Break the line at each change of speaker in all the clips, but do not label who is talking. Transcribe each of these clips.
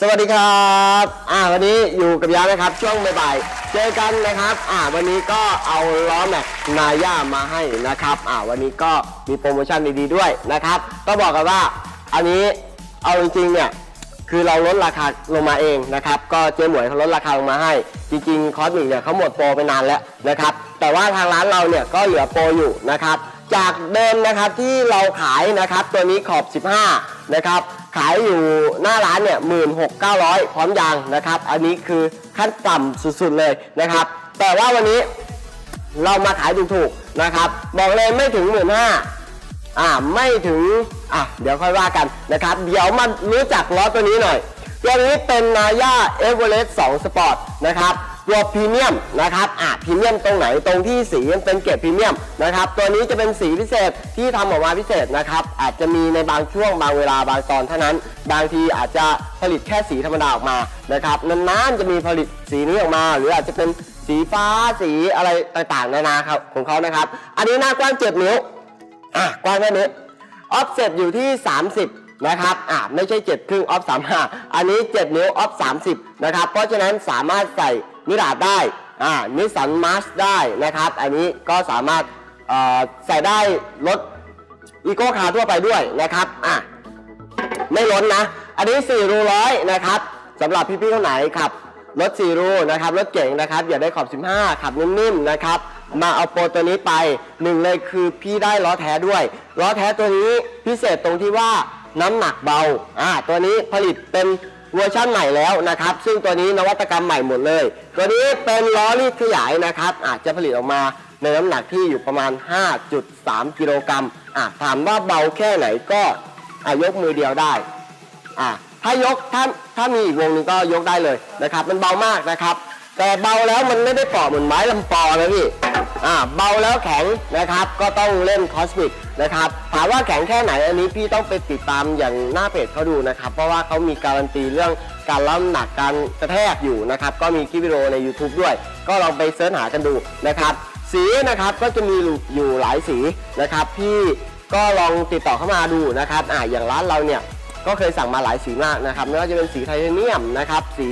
สวัสดีครับอ่าวันนี้อยู่กับยานะครับ ช่วงบ่ายๆเจอกันนะครับอ่าวันนี้ก็เอาล้อแม็กนาย่ามาให้นะครับอ่าวันนี้ก็มีโปรโมชั่นดีๆด้วยนะครับก็บอกกันว่าอันนี้เอาจริงๆเนี่ยคือเราลดราคาลงมาเองนะครับก็เจ๊หมวยเขาลดราคาลงมาให้ จริงๆคอสมิกเนี่ยเขาหมดโปรไปนานแล้วนะครับแต่ว่าทางร้านเราเนี่ยก็เหลือโปรอยู่นะครับจากเดิมนะครับที่เราขายนะครับตัวนี้ขอบ 15 นะครับ ขายอยู่หน้าร้านเนี่ยหมื่นหกเก้าร้อยพร้อมยางนะครับ อันนี้คือขั้นต่ำสุดๆเลยนะครับ แต่ว่าวันนี้เรามาขายถูกๆนะครับ บอกเลยไม่ถึงหมื่นห้าอ่าไม่ถึงอะเดี๋ยวค่อยว่ากันนะครับ เดี๋ยวมารู้จักล้อตัวนี้หน่อยตัวนี้เป็นนาย่าเอเวอเรสต์2สปอร์ตนะครับ ตัวพรีเมียมนะครับอะพรีเมียมตรงไหนตรงที่สีมันเป็นเกรดพรีเมียมนะครับตัวนี้จะเป็นสีพิเศษที่ทำออกมาพิเศษนะครับอาจจะมีในบางช่วงบางเวลาบางตอนเท่านั้น บางทีอาจจะผลิตแค่สีธรรมดาออกมานะครับนานๆจะมีผลิตสีนี้ออกมา หรืออาจจะเป็นสีฟ้าสีอะไรต่างๆนานาครับของเขานะครับ อันนี้หน้ากว้าง7นิ้วอะกว้างแค่นี้ออฟเซ็ตอยู่ที่ 30นะครับอะไม่ใช่7ครึ่งออฟ35อันนี้ 7 นิ้วออฟ30นะครับ เพราะฉะนั้นสามารถใส่ นิราดได้อ่านิสสันมาร์ชได้นะครับ อันนี้ก็สามารถเอ่อใส่ได้รถอีโก้คาร์ทั่วไปด้วยนะครับอะไม่ล้นนะ อันนี้ 4 รูร้อยนะครับสำหรับพี่ๆคนไหนขับรถ 4 รูนะครับ รถเก่งนะครับ อย่าได้ขอบ 15 ขับนิ่มๆนะครับมาเอาโปรตัวนี้ไปหนึ่งเลยคือพี่ได้ล้อแท้ด้วยล้อแท้ตัวนี้พิเศษตรงที่ว่าน้ำหนักเบาอ่าตัวนี้ผลิตเป็น เวอร์ชั่นใหม่แล้วนะครับ ซึ่งตัวนี้นวัตกรรมใหม่หมดเลย ตัวนี้เป็นล้อรีดขยายนะครับ อาจจะผลิตออกมาในน้ำหนักที่อยู่ประมาณ 5.3 กิโลกรัมอ่าถามว่าเบาแค่ไหนก็อ่ายกมือเดียวได้อะถ้ายกถ้าถ้ามีอีกวงหนึงก็ยกได้เลยนะครับ มันเบามากนะครับ แต่เบาแล้วมันไม่ได้เปราะเหมือนไม้ลำปอนะพี่ อ่าเบาแล้วแข็งนะครับก็ต้องเล่นคอสมิกนะครับถามว่าแข็งแค่ไหนอันนี้พี่ต้องไปติดตามอย่างหน้าเพจเขาดูนะครับ เพราะว่าเขามีการันตีเรื่องการรับน้ำหนักการกระแทกอยู่นะครับก็มีคลิปวิดีโอใน YouTube ด้วย ก็ลองไปเสิร์ชหากันดูนะครับสีนะครับก็จะมีอยู่หลายสีนะครับพี่ก็ลองติดต่อเข้ามาดูนะครับอ่าอย่างร้านเราเนี่ยก็เคยสั่งมาหลายสีมากนะครับไม่ว่าจะเป็นสีไทเทเนียมนะครับสี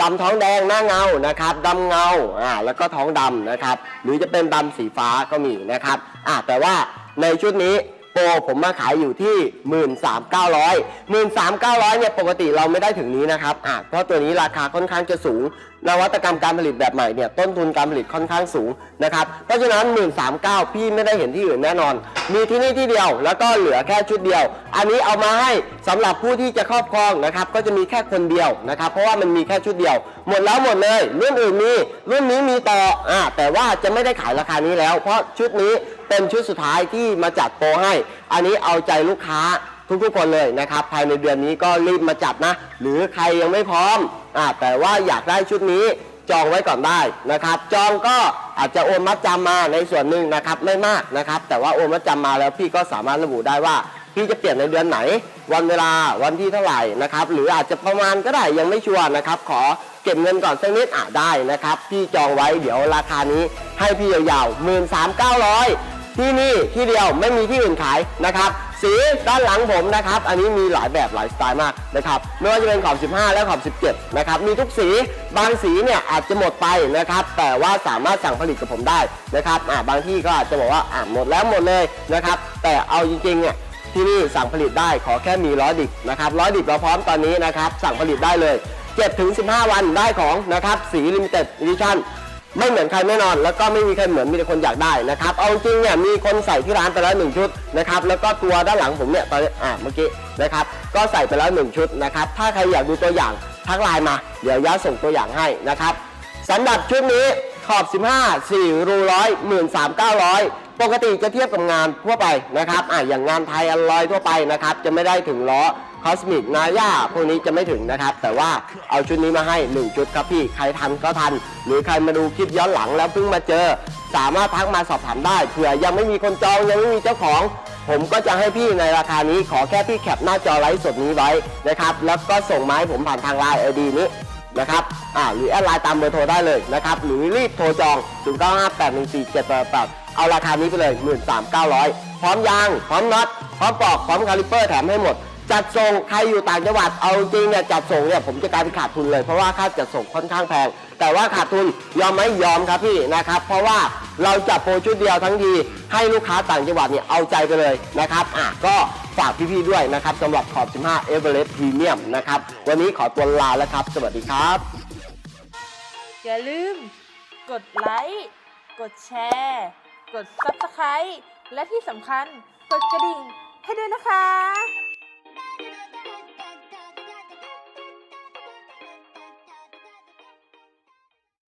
ดำท้องแดงหน้าเงานะครับดำเงาอ่าแล้วก็ท้องดำนะครับ หรือจะเป็นดำสีฟ้าก็มีนะครับอ่าแต่ว่าในชุดนี้โปรผมมาขายอยู่ที่ 13,900 13,900เนี่ยปกติเราไม่ได้ถึงนี้นะครับอ่าเพราะตัวนี้ราคาค่อนข้างจะสูง นวัตกรรมการผลิตแบบใหม่เนี่ยต้นทุนการผลิตค่อนข้างสูงนะครับเพราะฉะนั้น 139 พี่ไม่ได้เห็นที่อื่นแน่นอน มีที่นี่ที่เดียวแล้วก็เหลือแค่ชุดเดียว อันนี้เอามาให้สำหรับผู้ที่จะครอบครองนะครับก็จะมีแค่คนเดียวนะครับเพราะว่ามันมีแค่ชุดเดียว หมดแล้วหมดเลยรุ่นอื่นมีรุ่นนี้มีต่ออ่าแต่ว่าจะไม่ได้ขายราคานี้แล้ว เพราะชุดนี้เป็นชุดสุดท้ายที่มาจัดโปรให้ อันนี้เอาใจลูกค้าทุกๆคนเลยนะครับภายในเดือนนี้ก็รีบมาจัดนะ หรือใครยังไม่พร้อม อ่าแต่ว่าอยากได้ชุดนี้จองไว้ก่อนได้นะครับ จองก็อาจจะโอนมัดจำมาในส่วนหนึ่งนะครับไม่มากนะครับ แต่ว่าโอนมัดจำมาแล้วพี่ก็สามารถระบุได้ว่าพี่จะเปลี่ยนในเดือนไหน วันเวลาวันที่เท่าไหร่นะครับ หรืออาจจะประมาณก็ได้ยังไม่ชัวร์นะครับ ขอเก็บเงินก่อนสักนิดอะได้นะครับ พี่จองไว้เดี๋ยวราคานี้ให้พี่ยาวๆหมื่นสามเก้าร้อยที่นี่ที่เดียวไม่มีที่อื่นขายนะครับ สีด้านหลังผมนะครับ อันนี้มีหลายแบบหลายสไตล์มากนะครับ ไม่ว่าจะเป็นขอบ 15 และขอบ 17 นะครับ มีทุกสี บางสีเนี่ยอาจจะหมดไปนะครับ แต่ว่าสามารถสั่งผลิตกับผมได้นะครับอ่าบางที่ก็อาจจะบอกว่าอ่าหมดแล้วหมดเลยนะครับ แต่เอาจริงๆเนี่ยที่นี่สั่งผลิตได้ขอแค่มีล้อดิบนะครับล้อดิบเราพร้อมตอนนี้นะครับ สั่งผลิตได้เลย7ถึง15 วันได้ของนะครับสีลิมิเต็ดอีดิชั่น ไม่เหมือนใครแน่นอน แล้วก็ไม่มีใครเหมือนมีแต่คนอยากได้นะครับเอาจริงเนี่ยมีคนใส่ที่ร้านไปแล้วหนึ่งชุดนะครับแล้วก็ตัวด้านหลังผมเนี่ยตอนนี้อ่าเมื่อกี้นะครับก็ใส่ไปแล้วหนึ่งชุดนะครับถ้าใครอยากดูตัวอย่างทักไลน์มา เดี๋ยวย้าส่งตัวอย่างให้นะครับสำหรับชุดนี้ขอบ 15 4 รูร้อยหมื่นสามเก้าร้อยปกติจะเทียบกับงานทั่วไปนะครับอ่าอย่างงานไทยอลลอยทั่วไปนะครับจะไม่ได้ถึงล้อ คอสมิกนาย่าพวกนี้จะไม่ถึงนะครับ แต่ว่าเอาชุดนี้มาให้ 1 ชุดครับพี่ ใครทันก็ทัน หรือใครมาดูคลิปย้อนหลังแล้วเพิ่งมาเจอ สามารถทักมาสอบถามได้เผื่อยังไม่มีคนจองยังไม่มีเจ้าของ ผมก็จะให้พี่ในราคานี้ขอแค่พี่แคปหน้าจอไลฟ์สดนี้ไว้นะครับ แล้วก็ส่งมาให้ผมผ่านทางไลน์ไอดีนี้นะครับ อ่า หรือแอดไลน์ตามเบอร์โทรได้เลยนะครับ หรือรีบโทรจอง0 9 5 8 1 4 7 8 8เอาราคานี้ไปเลย 13,900 พร้อมยาง พร้อมน็อต พร้อมปลอก พร้อมคาลิเปอร์แถมให้หมด จัดส่งใครอยู่ต่างจังหวัดเอาจริงเนี่ยจัดส่งเนี่ยผมจะกลายเป็นขาดทุนเลยเพราะว่าค่าจัดส่งค่อนข้างแพง แต่ว่าขาดทุนยอมไหมยอมครับพี่นะครับเพราะว่าเราจัดโปรชุดเดียวทั้งทีให้ลูกค้าต่างจังหวัดเนี่ยเอาใจไปเลยนะครับอะก็ฝากพี่ๆด้วยนะครับสำหรับขอบ 15 Everest Premium นะครับวันนี้ขอตัวลาแล้วครับ สวัสดีครับ
อย่าลืม กดไลค์ กดแชร์ กด Subscribe และที่สำคัญ กดกระดิ่งให้ด้วยนะคะ